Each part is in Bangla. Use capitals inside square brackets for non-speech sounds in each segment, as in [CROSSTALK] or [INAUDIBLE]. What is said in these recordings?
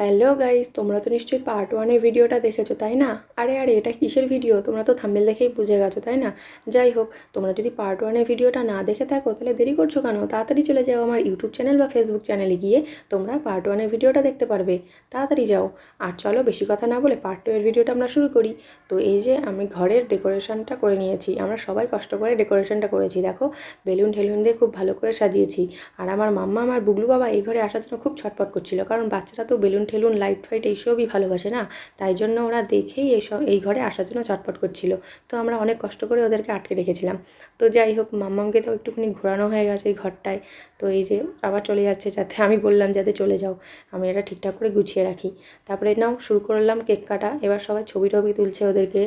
হ্যালো গাইস তোমরা তো নিশ্চয়ই পার্ট ওয়ানের ভিডিওটা দেখেছ, তাই না? আরে আরে, এটা কিসের ভিডিও তোমরা তো থাম্বেল দেখেই বুঝে গেছো, তাই না? যাই হোক, তোমরা যদি পার্ট ওয়ানের ভিডিওটা না দেখে থাকো, তাহলে দেরি করছ কেন? তাড়াতাড়ি চলে যাও আমার ইউটিউব চ্যানেল বা ফেসবুক চ্যানেলে গিয়ে, তোমরা পার্ট ওয়ানের ভিডিওটা দেখতে পারবে। তাড়াতাড়ি যাও। আর চলো, বেশি কথা না বলে পার্ট টু এর ভিডিওটা আমরা শুরু করি। তো এই যে, আমি ঘরের ডেকোরেশনটা করে নিয়েছি। আমরা সবাই কষ্ট করে ডেকোরেশনটা করেছি, দেখো। বেলুন ঠেলুন দিয়ে খুব ভালো করে সাজিয়েছি। আর আমার মাম্মা, আমার বুগলু বাবা এই ঘরে আসার জন্য খুব ছটপট করছিল। কারণ বাচ্চারা তো বেলুন ঠেলুন লাইট ফাইট এইসবই ভালোবাসে না? তাই জন্য ওরা দেখেই এইসব এই ঘরে আসার জন্য চটপট করছিল। তো আমরা অনেক কষ্ট করে ওদেরকে আটকে রেখেছিলাম। তো যাই হোক, মাম্মামকে তো একটুখানি ঘোরানো হয়ে গেছে এই ঘরটায়। তো এই যে আবার চলে যাচ্ছে, যাতে আমি বললাম যাতে চলে যাও। আমি এটা ঠিকঠাক করে গুছিয়ে রাখি। তারপরে নাও, শুরু করলাম কেক কাটা। এবার সবাই ছবি টবি তুলছে ওদেরকে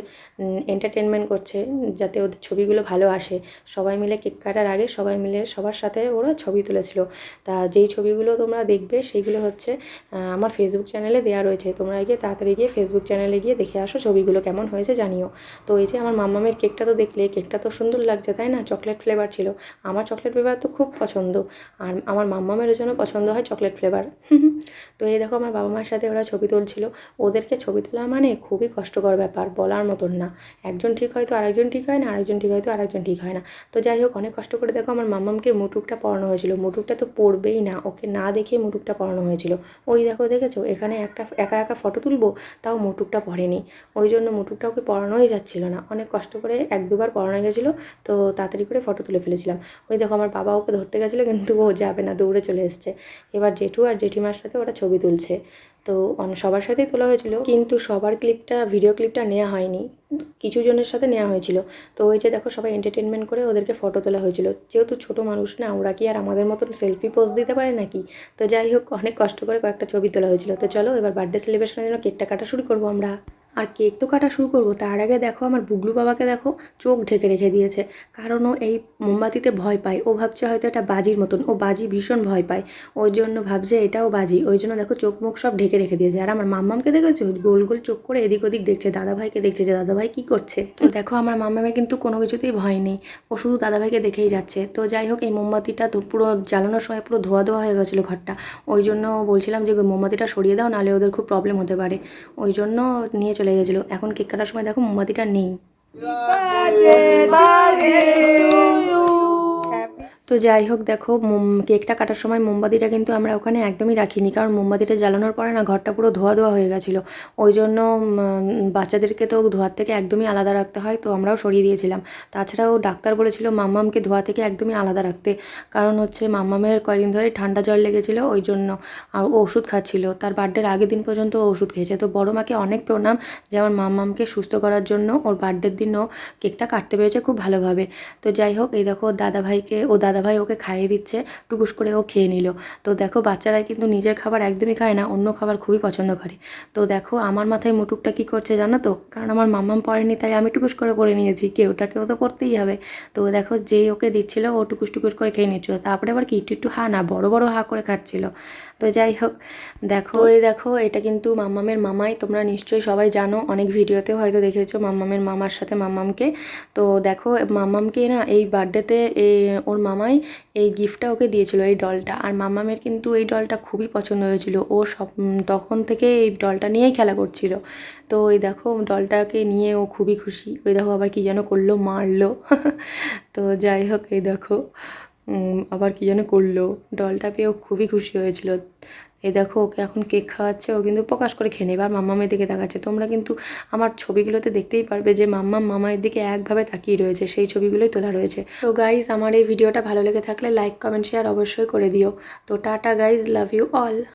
এন্টারটেনমেন্ট করছে, যাতে ওদের ছবিগুলো ভালো আসে। সবাই মিলে কেক কাটার আগে সবাই মিলে সবার সাথে ওরা ছবি তুলেছিল। তা যেই ছবিগুলো তোমরা দেখবে সেইগুলো হচ্ছে আমার ফেসবুক চ্যানেলে দেওয়া রয়েছে। তোমরা গিয়ে তাড়াতাড়ি গিয়ে ফেসবুক চ্যানেলে গিয়ে দেখে আসো ছবিগুলো কেমন হয়েছে, জানিও। তো এই যে আমার মাম্মামের কেকটা তো দেখলে, কেকটা তো সুন্দর লাগছে, তাই না? চকলেট ফ্লেভার ছিল। আমার চকলেট ফ্লেভার তো খুব পছন্দ। আর আমার মাম্মামের জন্য পছন্দ হয় চকলেট ফ্লেভার [LAUGHS] তো এই দেখো আমার বাবা মায়ের সাথে ওরা ছবি তুলছিল। ওদেরকে ছবি তোলা মানে খুবই কষ্টকর ব্যাপার, বলার মতন না। একজন ঠিক হয় তো আরেকজন ঠিক হয় না, আরেকজন ঠিক হয় তো আরেকজন ঠিক হয় না। তো যাই হোক, অনেক কষ্ট করে দেখো আমার মাম্মামকে মুটুকটা পরানো হয়েছিল। মুটুকটা তো পড়বেই না, ওকে না দেখে মুটুকটা পরানো হয়েছিল। ওই দেখো দেখেছ এখানে একটা একা একা ফটো তুলবো? তাও মুটুকটা পড়েনি ওই জন্য মুটুকটা ওকে পড়ানোই যাচ্ছিল না। অনেক কষ্ট করে এক দুবার পড়ানো গেছিল, তো তাড়াতাড়ি করে ফটো তুলে ফেলেছিলাম। ওই দেখো আমার বাবা ওকে ধরতে গেছিল, কিন্তু ও যাবে না, দৌড়ে চলে এসছে। এবার জেঠু আর জেঠিমার সাথে ওরা ছবি তুলছে। তো অন- সবার সাথেই তোলা হয়েছিল। কিন্তু সবার ক্লিপটা ভিডিও ক্লিপটা নেওয়া হয়নি। কিছু জনের সাথে নেওয়া হয়েছিল। তো ওই যে দেখো সবাই এন্টারটেনমেন্ট করে ওদেরকে ফটো তোলা হয়েছিল। যেহেতু ছোট মানুষ না, ওরা কি আর আমাদের মতন সেলফি পোস্ট দিতে পারে নাকি? তো যাই হোক, অনেক কষ্ট করে কয়েকটা ছবি তোলা হয়েছিল। তো চলো এবার বার্থডে সেলিব্রেশনের জন্য কেকটা কাটা শুরু করব আমরা। আর কেক তো কাটা শুরু করব। তার আগে দেখো, আমার বুগলু বাবাকে দেখো, চোখ ঢেকে রেখে দিয়েছে। কারণ ও এই মোমবাতিতে ভয় পায়। ও ভাবছে হয়তো এটা বাজির মতন। ও বাজি ভীষণ ভয় পায়। ওই জন্য ভাবছে এটাও বাজি। ওই জন্য দেখো, চোখ মুখ সব ঢেকে রেখে দিয়েছে। আর আমার মাম্মামকে দেখেছ? গোল গোল চোখ করে এদিক ওদিক দেখছে। দাদাভাইকে দেখছে যে, দাদাভাই কী করছে? তো দেখো, আমার মাম্মামের কিন্তু কোনো কিছুতেই ভয় নেই। ও শুধু দাদাভাইকে দেখেই যাচ্ছে। তো যাই হোক, এই মোমবাতিটা তো পুরো জ্বালানোর সময় পুরো ধোয়া ধোয়া হয়ে গেছিল ঘরটা। ওই জন্য বলছিলাম যে মোমবাতিটা সরিয়ে দাও, নাহলে ওদের খুব প্রবলেম হতে পারে। ওই জন্য নিয়ে চলে গেছিল। এখন কেক কাটার সময় দেখো মোমবাতিটা নেই। তো যাই হোক, দেখো কেকটা কাটার সময় মোমবাতিটা কিন্তু আমরা ওখানে একদমই রাখিনি। কারণ মোমবাতিটা জ্বালানোর পরে না, ঘরটা পুরো ধোয়া ধোয়া হয়ে গেছিল। ওই জন্য বাচ্চাদেরকে তো ধোয়ার থেকে একদমই আলাদা রাখতে হয়, তো আমরাও সরিয়ে দিয়েছিলাম। তাছাড়াও ডাক্তার বলেছিল মাম্মামকে ধোয়া থেকে একদমই আলাদা রাখতে। কারণ হচ্ছে মাম্মামের কয়েকদিন ধরে ঠান্ডা জ্বর লেগেছিলো, ওই জন্য আর ওষুধ খাচ্ছিল। তার বার্থডের আগের দিন পর্যন্ত ওষুধ খেয়েছে। তো বড় মাকে অনেক প্রণাম যে আমার মাম্মামকে সুস্থ করার জন্য ওর বার্থডের দিনও কেকটা কাটতে পেরেছে খুব ভালোভাবে। তো যাই হোক, এই দেখো দাদা ভাইকে ও দাদা ভাই ওকে খাইয়ে দিচ্ছে টুকুস করে ও খেয়ে নিল। তো দেখো বাচ্চারা কিন্তু নিজের খাবার একদমই খায় না অন্য খাবার খুবই পছন্দ করে। তো দেখো আমার মাথায় মুটুকটা কী করছে জানো তো? কারণ আমার মাম্মাম পড়েনি তাই আমি টুকুস করে পড়ে নিয়েছি। কেউটা কেউ তো পড়তেই হবে। তো দেখো যেই ওকে দিচ্ছিল ও টুকুস টুকুস করে খেয়ে নিচ্ছিল। তারপরে আবার কি একটু একটু হা না বড় বড় হা করে খাচ্ছিল। তো যাই হোক দেখো এই দেখো এটা কিন্তু মাম্মামের মামাই তোমরা নিশ্চয়ই সবাই জানো অনেক ভিডিওতেও হয়তো দেখেছ মাম্মামের মামার সাথে মাম্মামকে। তো দেখো মাম্মামকে না এই বার্থডেতে এই ওর মামাই এই গিফটটা ওকে দিয়েছিল, এই ডলটা আর মামামের কিন্তু এই ডলটা খুবই পছন্দ হয়েছিল। ও সব তখন থেকে এই ডলটা নিয়েই খেলা করছিল। তো ওই দেখো ডলটাকে নিয়ে ও খুবই খুশি। ওই দেখো আবার কি যেন করল, মারলো। [LAUGHS] তো যাই হোক, এই দেখো। আবার কী যেন করল। ডলটা পেয়েও খুবই খুশি হয়েছিল। এ দেখো, ওকে এখন কেক খাওয়াচ্ছে, ও কিন্তু প্রকাশ করে খেয়ে নেবে আর মাম্মামের দিকে দেখাচ্ছে তোমরা কিন্তু আমার ছবিগুলোতে দেখতেই পারবে যে মাম্মা মামায়ের দিকে একভাবে তাকিয়ে রয়েছে। সেই ছবিগুলোই তোলা রয়েছে। তো গাইজ আমার এই ভিডিওটা ভালো লেগে থাকলে লাইক কমেন্ট শেয়ার অবশ্যই করে দিও। তো tata guys love you all